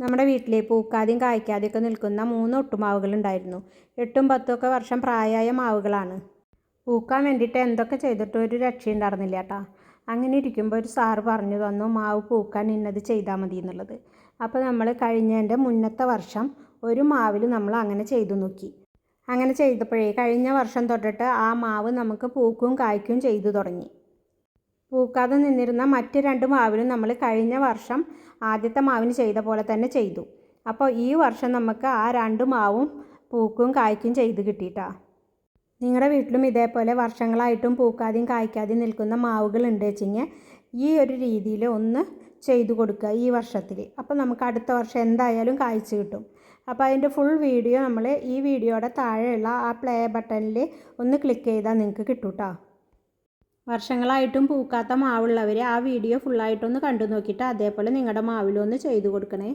നമ്മുടെ വീട്ടിൽ പൂക്കാതെയും കായ്ക്കാതെയും ഒക്കെ നിൽക്കുന്ന മൂന്ന് ഒട്ടുമാവുകൾ ഉണ്ടായിരുന്നു. എട്ടും പത്തും ഒക്കെ വർഷം പ്രായമായ മാവുകളാണ്. പൂക്കാൻ വേണ്ടിയിട്ട് എന്തൊക്കെ ചെയ്തിട്ടും ഒരു രക്ഷയുണ്ടായിരുന്നില്ല കേട്ടോ. അങ്ങനെ ഇരിക്കുമ്പോൾ ഒരു സാറ് പറഞ്ഞു തന്നു മാവ് പൂക്കാൻ ഇന്നത് ചെയ്താൽ മതി എന്നുള്ളത്. അപ്പോൾ നമ്മൾ കഴിഞ്ഞതിന്റെ മുന്നത്തെ വർഷം ഒരു മാവിൽ നമ്മൾ അങ്ങനെ ചെയ്തു നോക്കി. അങ്ങനെ ചെയ്തപ്പോഴേ കഴിഞ്ഞ വർഷം തൊട്ടിട്ട് ആ മാവ് നമുക്ക് പൂക്കും കായ്ക്കും ചെയ്തു തുടങ്ങി. പൂക്കാതെ നിന്നിരുന്ന മറ്റ് രണ്ട് മാവിനും നമ്മൾ കഴിഞ്ഞ വർഷം ആദ്യത്തെ മാവിന് ചെയ്ത പോലെ തന്നെ ചെയ്തു. അപ്പോൾ ഈ വർഷം നമുക്ക് ആ രണ്ട് മാവും പൂക്കും കായ്ക്കും ചെയ്ത് കിട്ടിയിട്ടാ. നിങ്ങളുടെ വീട്ടിലും ഇതേപോലെ വർഷങ്ങളായിട്ടും പൂക്കാതെയും കായ്ക്കാതെയും നിൽക്കുന്ന മാവുകൾ ഉണ്ട് വെച്ചിങ്ങനെ ഈ ഒരു രീതിയിൽ ഒന്ന് ചെയ്തു കൊടുക്കുക ഈ വർഷത്തിൽ. അപ്പോൾ നമുക്ക് അടുത്ത വർഷം എന്തായാലും കായ്ച്ചു കിട്ടും. അപ്പോൾ അതിന്റെ ഫുൾ വീഡിയോ നമ്മൾ ഈ വീഡിയോയുടെ താഴെയുള്ള ആ പ്ലേ ബട്ടണിൽ ഒന്ന് ക്ലിക്ക് ചെയ്താൽ നിങ്ങൾക്ക് കിട്ടൂട്ടോ കേട്ടോ വർഷങ്ങളായിട്ടും പൂക്കാത്ത മാവുള്ളവരെ ആ വീഡിയോ ഫുള്ളായിട്ടൊന്ന് കണ്ടു നോക്കിയിട്ട് അതേപോലെ നിങ്ങളുടെ മാവിലൊന്ന് ചെയ്തു കൊടുക്കണേ.